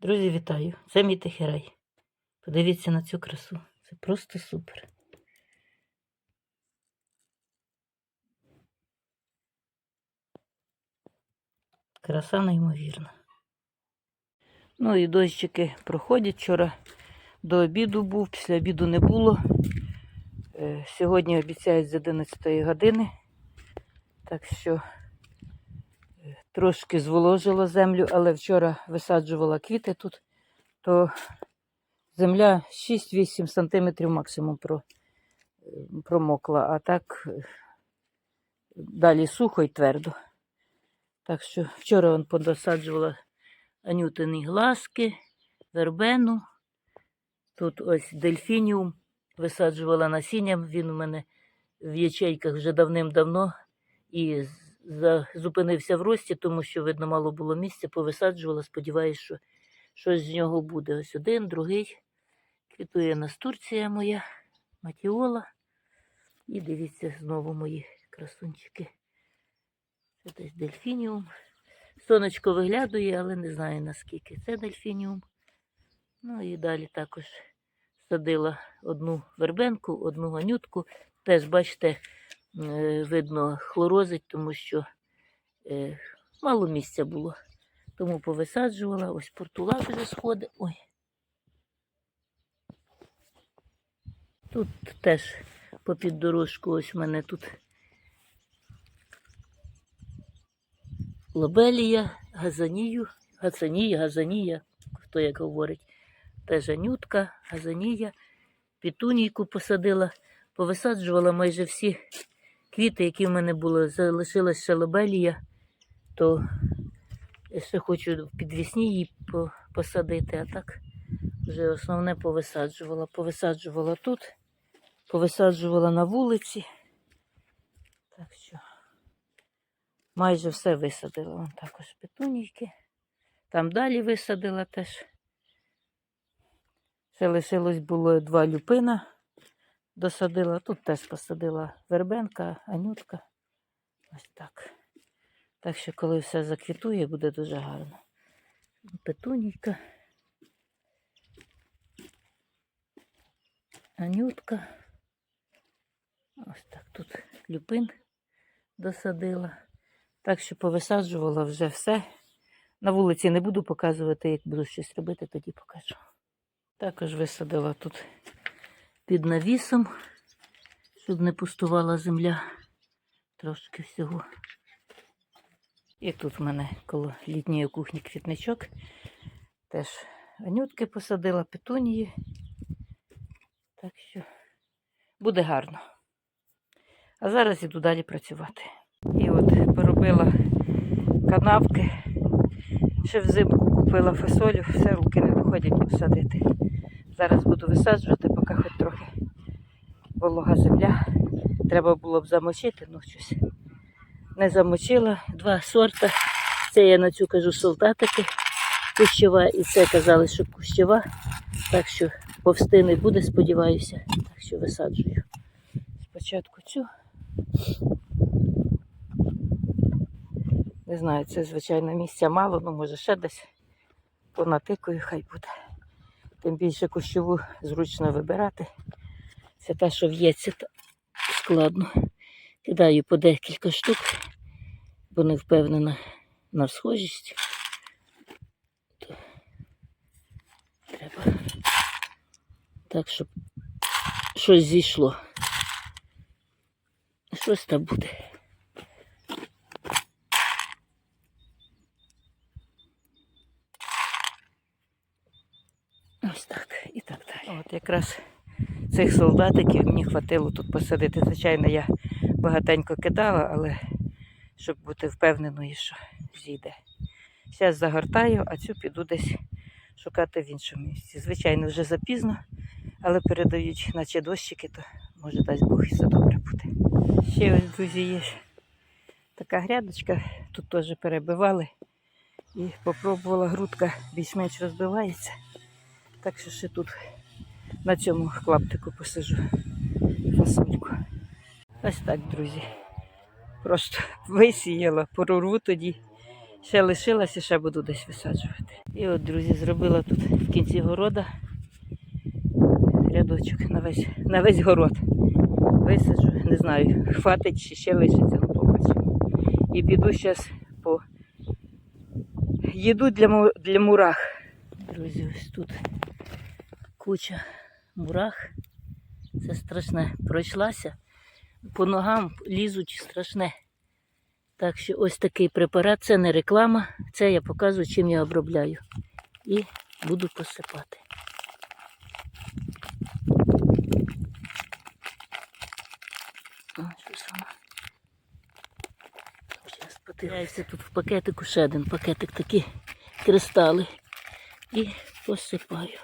Друзі, вітаю! Це мій тихий Подивіться на цю красу. Це просто супер. Краса неймовірна. Ну і дощики проходять. Вчора до обіду був, після обіду не було. Е, Сьогодні обіцяють з 11 години. Так що трошки зволожила землю, але вчора висаджувала квіти тут, то земля 6-8 см максимум е, промокла, а так е, далі сухо і твердо. Так що вчора он подосаджувала анютині глазки, вербену. Тут ось дельфініум висаджувала насінням. Він у мене в ячейках вже давним-давно і зупинився в рості, тому що, видно, мало було місця, повисаджувала. Сподіваюсь, що щось з нього буде. Ось один, другий. Квітує настурція моя, матіола. І дивіться знову мої красунчики. Це десь дельфініум. Сонечко виглядує, але не знаю наскільки. Це дельфініум. Ну і далі також садила одну вербенку, одну ганютку. Теж, бачите, видно, хлорозить, тому що е, мало місця було. Тому повисаджувала. Ось портулак вже сходить. Ой. Тут теж попід дорожку, ось в мене тут лобелія, газанію, газанія, газанія, хто як говорить, теж анютка, газанія, пітунійку посадила, повисаджувала майже всі квіти, які в мене були. Залишилась ще лобелія, то ще хочу підвісні її посадити, а так вже основне повисаджувала. Повисаджувала тут, повисаджувала на вулиці. Так що майже все висадила. Вон також петунійки. Там далі висадила теж. Ще лишилось було два люпина. Досадила. Тут теж посадила вербенка, анютка. Ось так. Так що, коли все заквітує, буде дуже гарно. Петунійка. Анютка. Ось так тут люпин досадила. Так що повисаджувала вже все. На вулиці не буду показувати, як буду щось робити, тоді покажу. Також висадила тут під навісом, щоб не пустувала земля. Трошки всього. І тут в мене коло літньої кухні квітничок. Теж анютки посадила, петунії. Так що буде гарно. А зараз іду далі працювати. І от поробила канавки. Ще взимку купила фасолю, все руки не доходять посадити. Зараз буду висаджувати, поки хоч трохи волога земля. Треба було б замочити, ну щось не замочила. Два сорта. Це я на цю кажу солдатики кущова, і це казали, що кущова. Так що повсти не буде, сподіваюся. Так що висаджую. Спочатку цю. Не знаю, це, звичайно, місця мало, ну може ще десь понатикаю, хай буде. Тим більше кущову зручно вибирати. Це те, що в'ється складно. Кидаю по декілька штук, бо не впевнена на схожість. То треба так, щоб щось зійшло. Щось там буде. Ось так і так далі. От якраз цих солдатиків мені хватило тут посадити. Звичайно, я багатенько кидала, але щоб бути впевненою, що зійде. Зараз загортаю, а цю піду десь шукати в іншому місці. Звичайно, вже запізно, але передають, наче дощики, то може дасть Бог і все добре буде. Ще ось, друзі, є така грядочка, тут теж перебивали. І попробувала грудка більш-менш розбивається. Так що ще тут на цьому клаптику посижу фасольку. Ось так, друзі. Просто висіяла, прорву тоді Ще лишилася, ще буду десь висаджувати. І от, друзі, зробила тут в кінці города рядочок на весь, на весь город. Висаджу, не знаю, хватить чи ще лишиться, ну побачимо. І піду зараз по їду для, для мурах. Друзі, ось тут куча мурах. Це страшне. Пройшлася. По ногам лізуть страшне. Так що ось такий препарат, це не реклама, це я показую, чим я обробляю. І буду посипати. Зараз тут в пакетику ще один пакетик, такі кристали. І посипаю.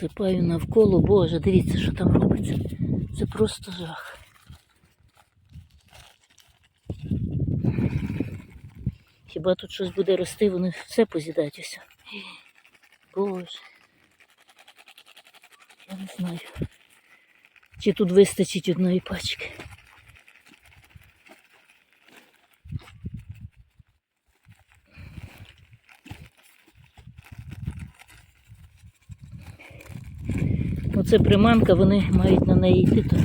Посипаю навколо, боже, дивіться, що там робиться. Це просто жах. Хіба тут щось буде рости, вони все позідаються. Боже. Я не знаю. Чи тут вистачить одної пачки. Оце приманка, вони мають на неї йти, то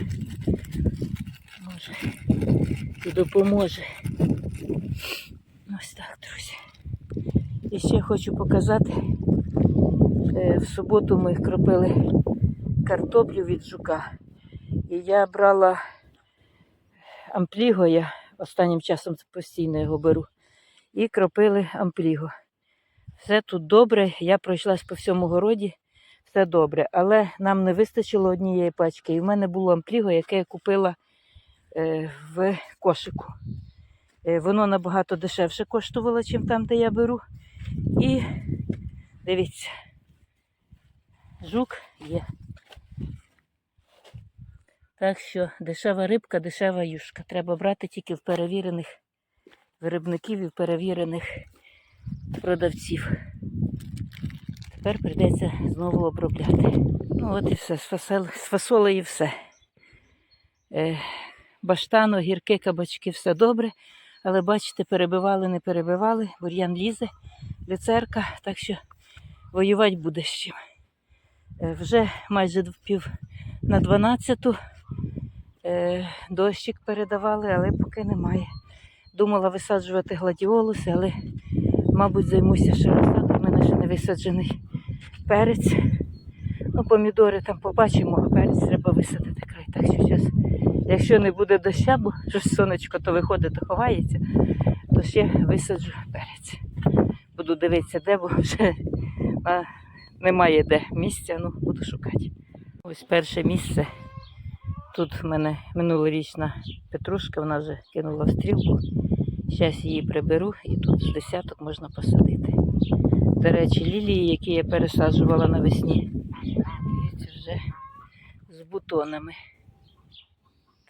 може і допоможе. Ось так, друзі. І ще хочу показати. е, В суботу ми кропили картоплю від жука. І я брала ампліго, я останнім часом постійно його беру. І кропили ампліго. Все тут добре, я пройшлась по всьому городі, все добре. Але нам не вистачило однієї пачки. І в мене було ампліго, яке я купила е, в кошику. Е, Воно набагато дешевше коштувало, ніж там, де я беру. І дивіться, жук є. Так що дешева рибка, дешева юшка. Треба брати тільки в перевірених виробників і в перевірених продавців. Тепер прийдеться знову обробляти. Ну от і все, з, фасол, з фасолею все. Е, баштану, гірки, кабачки, все добре. Але бачите, перебивали, не перебивали, бур'ян лізе, люцерка, так що воювати буде з чим. Е, Вже майже пів на 12 е, дощик передавали, але поки немає. Думала висаджувати гладіолуси, але, мабуть, займуся ще розсадою. У мене ще не висаджений перець. Ну, помідори там побачимо, а перець треба висадити край. Так що зараз, якщо не буде доща, бо щось сонечко то виходить, то ховається, то ще висаджу перець. Буду дивитися, де, бо вже а, немає де місця, ну буду шукати. Ось перше місце. Тут в мене минулорічна петрушка, вона вже кинула в стрілку. Зараз її приберу і тут з десяток можна посадити. До речі, лілії, які я пересаджувала навесні, дивіться, вже з бутонами.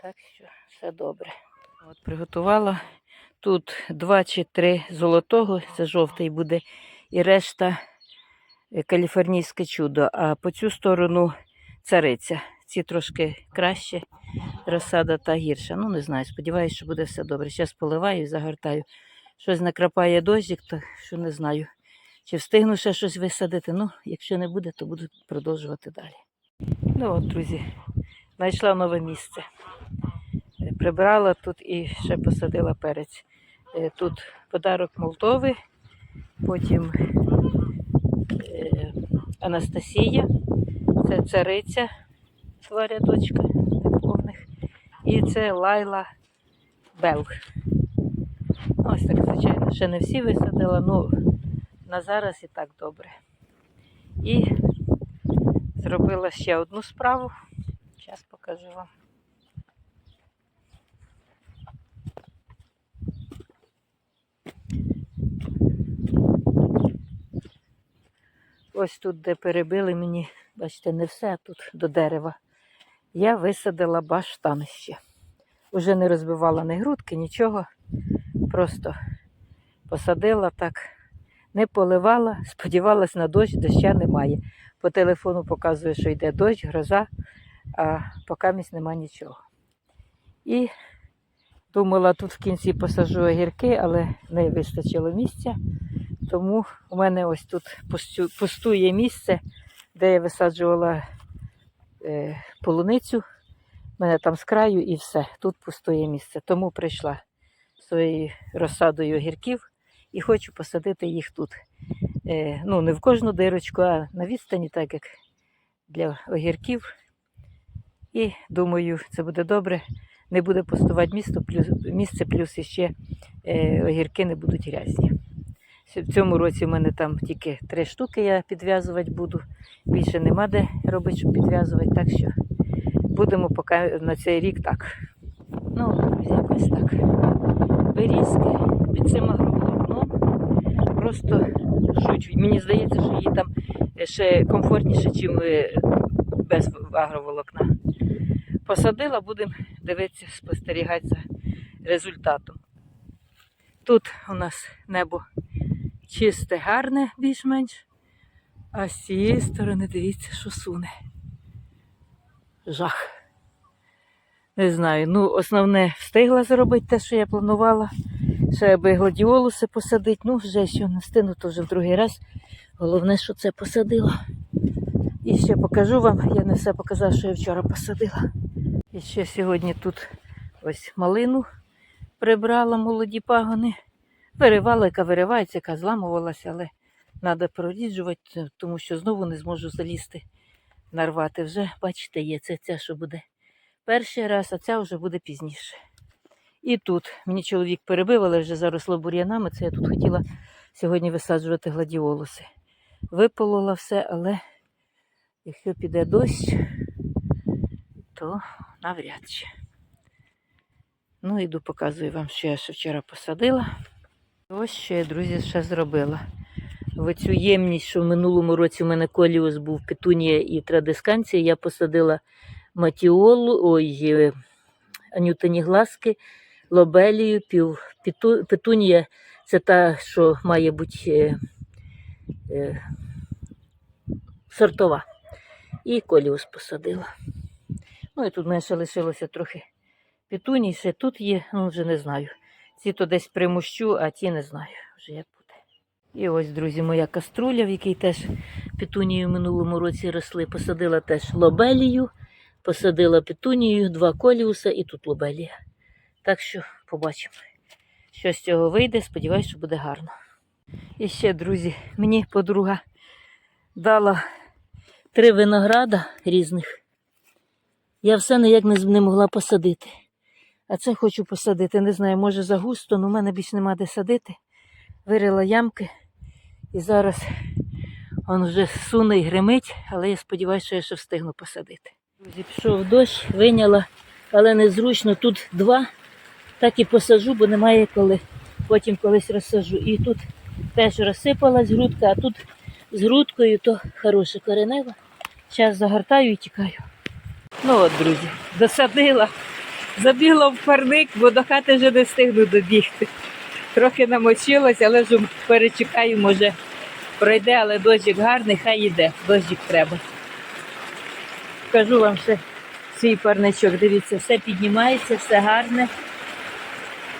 Так що все добре. От приготувала тут два чи три золотого, це жовтий буде, і решта е, каліфорнійське чудо. А по цю сторону цариця. Ці трошки краще, розсада та гірша. Ну, не знаю, сподіваюся, що буде все добре. Зараз поливаю і загортаю. Щось накрапає дощик, то що не знаю. Чи встигну ще щось висадити. Ну, якщо не буде, то буду продовжувати далі. Ну от, друзі, знайшла нове місце. Е, Прибрала тут і ще посадила перець. Е, Тут подарок Молдови, потім е, Анастасія, це цариця, два рядочка повних. І це Лайла Белг. Ось так, звичайно, ще не всі висадила, ну на зараз і так добре. І зробила ще одну справу. Зараз покажу вам. Ось тут, де перебили мені, бачите, не все, а тут до дерева. Я висадила баштан ще. Уже не розбивала ні грудки, нічого. Просто посадила так, не поливала, сподівалась на дощ, доща немає. По телефону показує, що йде дощ, гроза, а поки місць нема нічого. І Думала, тут в кінці посаджу огірки, але не вистачило місця. Тому у мене ось тут пустує місце, де я висаджувала е, полуницю. У мене там з краю і все. Тут пустує місце. Тому прийшла своєю розсадою огірків і хочу посадити їх тут. Е, ну, не в кожну дирочку, а на відстані, так як для огірків. І думаю, це буде добре. Не буде пустувати місто, плюс, місце, плюс іще е, огірки не будуть грязні. В цьому році в мене там тільки три штуки я підв'язувати буду. Більше нема де робити, щоб підв'язувати. Так що будемо поки на цей рік так. Ну, якось так. Берізки під цим агроволокном просто жуть. Мені здається, що їй там ще комфортніше, ніж без агроволокна. Посадила, будемо дивитися, спостерігати результатом. Тут у нас небо чисте, гарне, більш-менш. А з цієї сторони дивіться, що суне. Жах. Не знаю. Ну, основне встигла зробити те, що я планувала. Ще аби гладіолуси посадити. Ну, вже що не встигну, то вже в другий раз. Головне, що це посадила. І ще покажу вам, я не все показала, що я вчора посадила. І ще сьогодні тут ось малину прибрала молоді пагони. Виривала, яка виривається, яка зламувалася, але треба проріджувати, тому що знову не зможу залізти, нарвати. Вже, бачите, є це ця, що буде перший раз, а ця вже буде пізніше. І тут мені чоловік перебив, але вже заросло бур'янами. Це я тут хотіла сьогодні висаджувати гладіолуси. Виполола все, але якщо піде дощ, то навряд чи. Ну, іду показую вам, що я ще вчора посадила. Ось що я, друзі, ще зробила. В цю ємність, що в минулому році у мене коліус був петунія і традисканція, я посадила матіолу, ой, е, анютині глазки, лобелію, пів, пету, петунія це та, що має бути е, е, сортова. І коліус посадила. Ну і тут ще лишилося трохи петуній, ще тут є, ну вже не знаю. Ці то десь примущу, а ті не знаю, вже як буде. І ось, друзі, моя каструля, в якій теж петунію в минулому році росли. Посадила теж лобелію, посадила петунію, два коліуса і тут лобелія. Так що побачимо, що з цього вийде. Сподіваюсь, що буде гарно. І ще, друзі, мені подруга дала три винограда різних. Я все ніяк не, могла посадити. А це хочу посадити. Не знаю, може загусто, але в мене більше нема де садити. Вирила ямки і зараз он вже суне і гримить, але я сподіваюся, що я ще встигну посадити. Друзі, пішов дощ, виняла, але незручно. Тут два, так і посаджу, бо немає коли. Потім колись розсаджу. І тут теж розсипалась грудка, а тут з грудкою то хороше коренева. Зараз загортаю і тікаю. Ну от, друзі, досадила. Забігла в парник, бо до хати вже не встигну добігти. Трохи намочилась, але вже перечекаю, може пройде, але дощик гарний, хай йде, дощик треба. Покажу вам ще свій парничок. Дивіться, все піднімається, все гарне.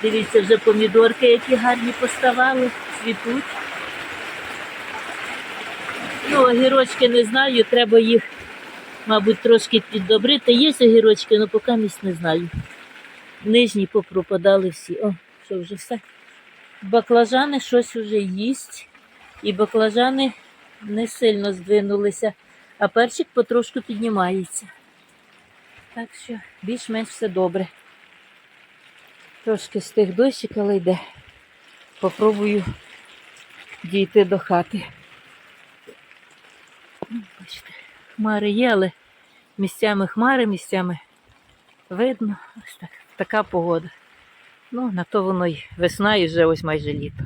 Дивіться, вже помідорки, які гарні поставали, цвітуть. Ну, огірочки не знаю, треба їх, мабуть, трошки піддобрити. Є огірочки, але поки місць не знаю. Нижні попропадали всі. О, що вже все. Баклажани щось вже їсть. І баклажани не сильно здвинулися, а перчик потрошку піднімається. Так що більш-менш все добре. Трошки з тих дощик, але йде. Попробую дійти до хати. Ну, Бачите, хмари є, але місцями хмари, місцями видно. Ось так, така погода. Ну, на то воно й весна і вже ось майже літо.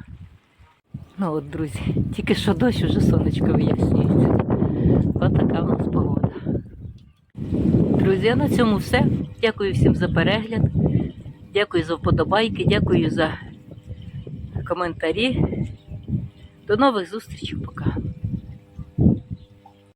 Ну от, друзі, тільки що дощ, вже сонечко вияснюється. Ось така в нас погода. Друзі, на цьому все. Дякую всім за перегляд. Дякую за вподобайки, дякую за коментарі. До нових зустрічей. Пока.